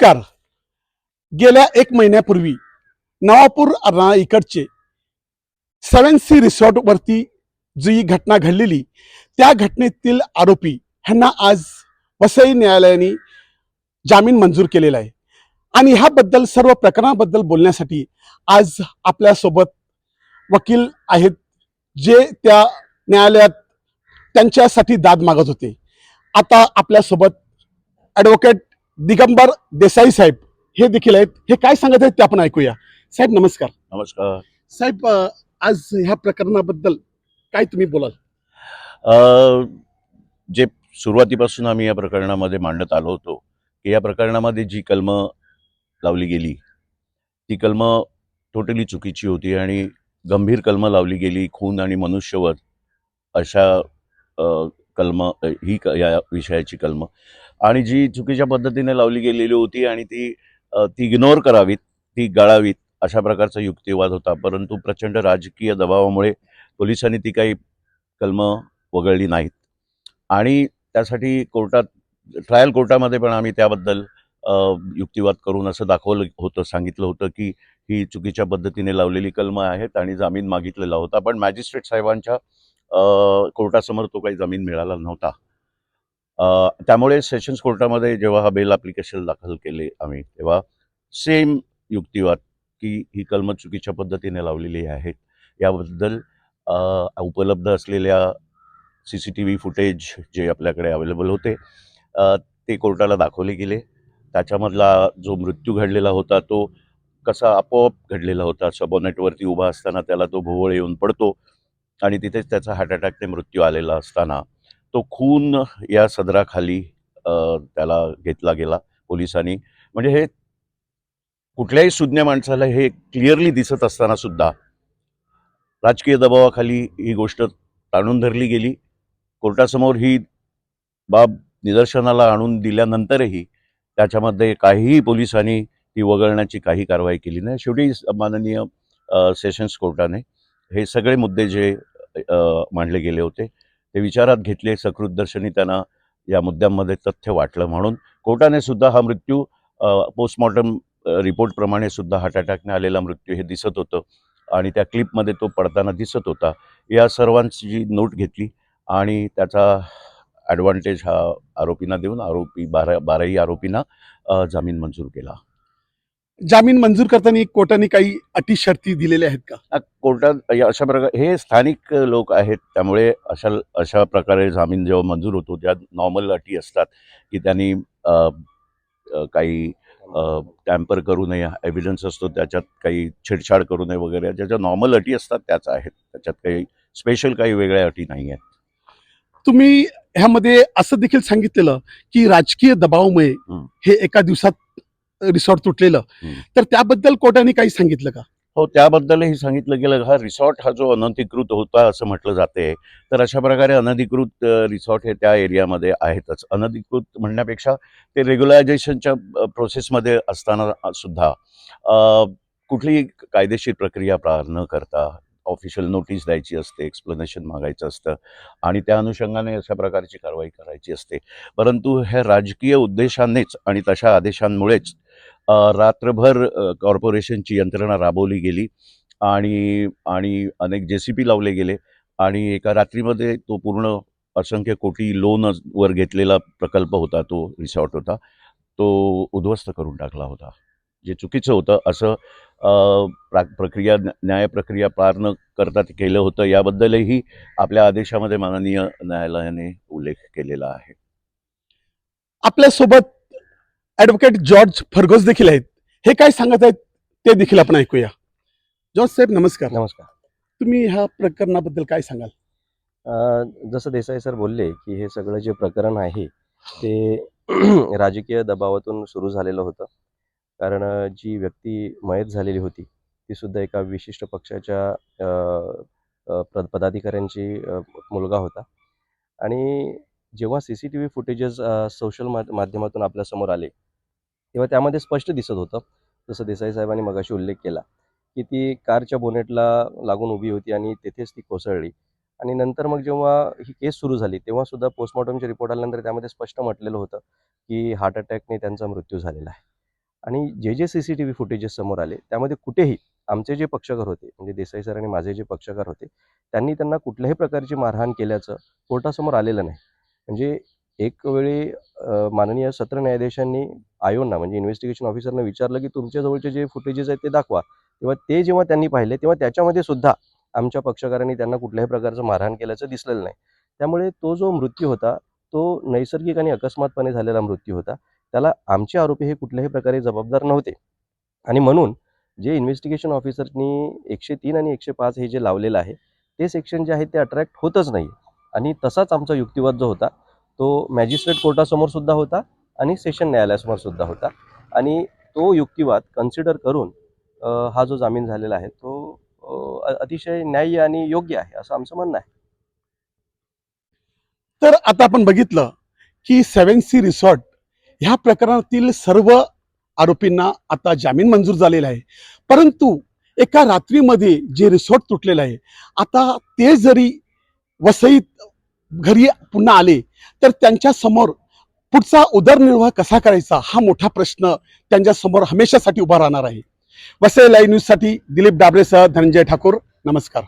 नमस्कार. गेल्या एक महिन्यापूर्वी नवापूर अरणा इकडचे सेवन सी रिसॉर्टवरती जी घटना घडलेली त्या घटनेतील आरोपी ह्यांना आज वसई न्यायालयाने जामीन मंजूर केलेला आहे. आणि ह्याबद्दल सर्व प्रकरणाबद्दल बोलण्यासाठी आज आपल्यासोबत वकील आहेत जे त्या न्यायालयात त्यांच्यासाठी दाद मागत होते. आता आपल्यासोबत ॲडव्होकेट दिगंबर देसाई साहेब हे देखील आहेत. हे काय सांगत आहेत ते आपण ऐकूया. साहेब नमस्कार. नमस्कार. साहेब अ, आज ह्या प्रकरणाबद्दल काय तुम्ही बोलाल? अ, जे सुरुवातीपासून आम्ही या प्रकरणामध्ये मांडत आलो होतो की या प्रकरणामध्ये जी कलमं लावली गेली ती कलमं टोटली चुकीची होती आणि गंभीर कलमं लावली गेली खून आणि मनुष्यवध अशा अ, कलमं ही क या विषयाची कलमं. आणि जी चुकीच्या पद्धतीने लावली गेलेली होती आणि ती ती इग्नोर करावीत ती गळावीत अशा प्रकारचा युक्तिवाद होता. परंतु प्रचंड राजकीय दबावामुळे पोलिसांनी ती काही कलमं वगळली नाहीत. आणि त्यासाठी कोर्टात ट्रायल कोर्टामध्ये पण आम्ही त्याबद्दल युक्तिवाद करून असं दाखवलं होतं सांगितलं होतं की ही चुकीच्या पद्धतीने लावलेली कलमं आहेत आणि जामीन मागितलेला होता. पण मॅजिस्ट्रेट साहेबांच्या कोर्टासमोर तो काही जामीन मिळाला नव्हता. त्यामुळे सेशन्स कोर्टामध्ये जेव्हा हा बेल ॲप्लिकेशन दाखल केले आम्ही तेव्हा सेम युक्तिवाद की ही कलमं चुकीच्या पद्धतीने लावलेली आहेत. याबद्दल उपलब्ध असलेल्या C C T V footage जे आपल्याकडे अवेलेबल होते ते कोर्टाला दाखवले गेले. त्याच्यामधला जो मृत्यू घडलेला होता तो कसा आपोआप घडलेला होता सबॉनेटवरती उभा असताना त्याला तो भोवळ येऊन पडतो. आणि तिथेच त्याचा हार्ट अटॅकने मृत्यू आलेला असताना तो खून या सदराखाली त्याला घेतला गेला पोलिसांनी. म्हणजे हे कुठल्याही सुज्ञ माणसाला हे क्लिअरली दिसत असताना सुद्धा राजकीय दबावाखाली ही गोष्ट ताणून धरली गेली. कोर्टासमोर ही बाब निदर्शनाला आणून दिल्यानंतरही त्याच्यामध्ये काहीही पोलिसांनी ती वगळण्याची काही कारवाई केली नाही. शेवटी माननीय सेशन्स कोर्टाने हे सगळे मुद्दे जे मांडले गेले होते ते विचारात घेतले. सकृतदर्शनी त्यांना या मुद्द्यांमध्ये तथ्य वाटलं म्हणून. कोर्टाने सुद्धा हा मृत्यू पोस्टमॉर्टम रिपोर्टप्रमाणे सुद्धा हार्ट अटॅकने आलेला मृत्यू हे दिसत होतं. आणि त्या क्लिपमध्ये तो पडताना दिसत होता. या सर्वांची जी नोट घेतली आणि त्याचा ॲडव्हान्टेज हा आरोपींना देऊन आरोपी बारा बाराही आरोपींना जामीन मंजूर केला. जामीन मंजूर करताना कोर्टाने काही अटी शर्ती दिलेल्या आहेत का? कोर्टात या अशा प्रकारे हे स्थानिक लोक आहेत त्यामुळे अशा अशा प्रकारे जामीन जेव्हा मंजूर होतो ज्या नॉर्मल अटी असतात की त्यांनी काही टॅम्पर करू नये एव्हिडन्स असतो त्याच्यात काही छेडछाड करू नये वगैरे ज्या नॉर्मल अटी असतात त्याच आहेत. त्याच्यात काही स्पेशल काही वेगळ्या अटी नाही आहेत. तुम्ही ह्यामध्ये असं देखील सांगितलेलं की राजकीय दबावामुळे. हे एका दिवसात रिसॉर्ट तुटलेलं. हं. तर त्याबद्दल कोर्टाने काही सांगितलं का? हो त्याबद्दलही सांगितलं गेलं. हा रिसॉर्ट हा जो अनधिकृत होता असं म्हटलं जाते. तर अशा प्रकारे अनधिकृत रिसॉर्ट हे त्या एरियामध्ये आहेतच. अनधिकृत म्हणण्यापेक्षा ते रेग्युलायझेशनच्या प्रोसेसमध्ये असताना सुद्धा कुठलीही कायदेशीर प्रक्रिया पार न करता ऑफिशियल नोटीस द्यायची असते एक्सप्लेनेशन मागायचं असतं आणि त्या अनुषंगाने अशा प्रकारची कारवाई करायची असते. परंतु ह्या राजकीय उद्देशानेच आणि तशा आदेशांमुळेच रात्रभर कॉर्पोरेशनची यंत्रणा राबवली गेली आणि आणि अनेक जे सी पी लावले गेले आणि एका रात्रीमध्ये तो पूर्ण असंख्य कोटी लोनवर घेतलेला प्रकल्प होता तो रिसॉर्ट होता तो उद्ध्वस्त करून टाकला होता. जे चुकीचं होतं असं प्रा प्रक्रिया न्याय प्रक्रिया पार न करता ते केलं होतं याबद्दलही आपल्या आदेशामध्ये माननीय न्यायालयाने उल्लेख केलेला आहे. आपल्यासोबत ॲडव्होकेट जॉर्ज फर्गोस देखील आहेत. हे काय सांगत आहेत ते देखील आपण ऐकूया. जॉर्ज साहेब नमस्कार. नमस्कार. तुम्ही ह्या प्रकरणाबद्दल काय सांगाल? अ, जसं देसाई सर बोलले की हे सगळं जे प्रकरण आहे ते राजकीय दबावातून सुरू झालेलं होतं. कारण अ, जी व्यक्ती मयत झालेली होती ती सुद्धा एका विशिष्ट पक्षाच्या अ, अ, पद पदाधिकाऱ्यांची अ, मुलगा होता. आणि जेव्हा C C T V footages social माध्यमातून आपल्यासमोर आले तेव्हा त्यामध्ये स्पष्ट दिसत होतं. जसं देसाई साहेबांनी मगाशी उल्लेख केला की ती कारच्या बोनेटला लागून उभी होती आणि तेथेच ती कोसळली. आणि नंतर मग जेव्हा ही केस सुरू झाली तेव्हा सुद्धा पोस्टमॉर्टमचे रिपोर्ट आल्यानंतर त्यामध्ये स्पष्ट म्हटलेलं होतं की हार्ट अटॅकने त्यांचा मृत्यू झालेला आहे. आणि जे जे C C T V footages समोर आले त्यामध्ये कुठेही आमचे जे पक्षकार होते म्हणजे देसाई सर आणि माझे जे पक्षकार होते त्यांनी त्यांना कुठल्याही प्रकारची मारहाण केल्याचं कोर्टासमोर आलेलं नाही. म्हणजे एक वेळी माननीय सत्र न्यायाधीशांनी आयोंना म्हणजे इन्व्हेस्टिगेशन ऑफिसरनं विचारलं की तुमच्याजवळचे जे फुटेजेस आहेत ते दाखवा. तेव्हा ते जेव्हा त्यांनी पाहिले तेव्हा त्याच्यामध्ये सुद्धा आमच्या पक्षकारांनी त्यांना कुठल्याही प्रकारचं मारहाण केल्याचं दिसलेलं नाही. त्यामुळे तो जो मृत्यू होता तो नैसर्गिक आणि अकस्मातपणे झालेला मृत्यू होता. त्याला आमचे आरोपी हे कुठल्याही प्रकारे जबाबदार नव्हते. आणि म्हणून जे इन्व्हेस्टिगेशन ऑफिसरनी एकशे तीन आणि एकशे पाच हे जे लावलेलं आहे ते सेक्शन जे आहे ते अट्रॅक्ट होतच नाही. आणि तसाच आमचा युक्तिवाद जो होता तो मॅजिस्ट्रेट कोर्टासमोर सुद्धा होता. आणि सेशन न्यायालयासमोर सुद्धा होता. आणि तो युक्तिवाद कन्सिडर करून हा जो जामीन झालेला आहे तो अतिशय न्याय्य आणि योग्य आहे असं आमचं म्हणणं आहे. तर आता आपण बघितलं की सेव्हन सी रिसॉर्ट ह्या प्रकरणातील सर्व आरोपींना आता जामीन मंजूर झालेला आहे. परंतु एका रात्रीमध्ये जे रिसॉर्ट तुटलेलं आहे आता ते जरी वसईत घरी पुन्हा आले तर त्यांच्यासमोर पुढचा उदरनिर्वाह कसा करायचा हा मोठा प्रश्न त्यांच्यासमोर हमेशासाठी उभा राहणार आहे. वसई लाईव्ह न्यूजसाठी दिलीप डाबरेसह धनंजय ठाकूर. नमस्कार.